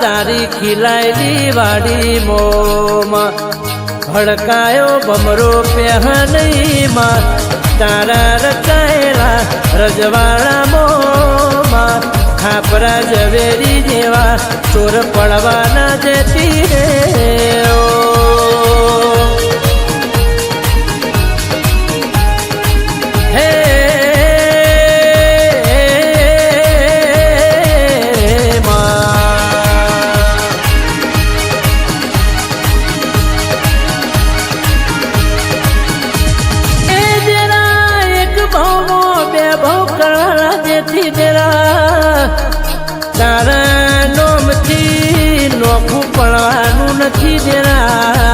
ખીલાયેલી વાડી મોમાં ભડકાયો ભમરો પહેનઈમાં તારા રચાયેલા રજવાડા મોમાં ખાપરા ઝવેરી જેવા ચોર પડવાના જતી રે જરા તારા નોમથી નોખું પડવાનું નથી જરા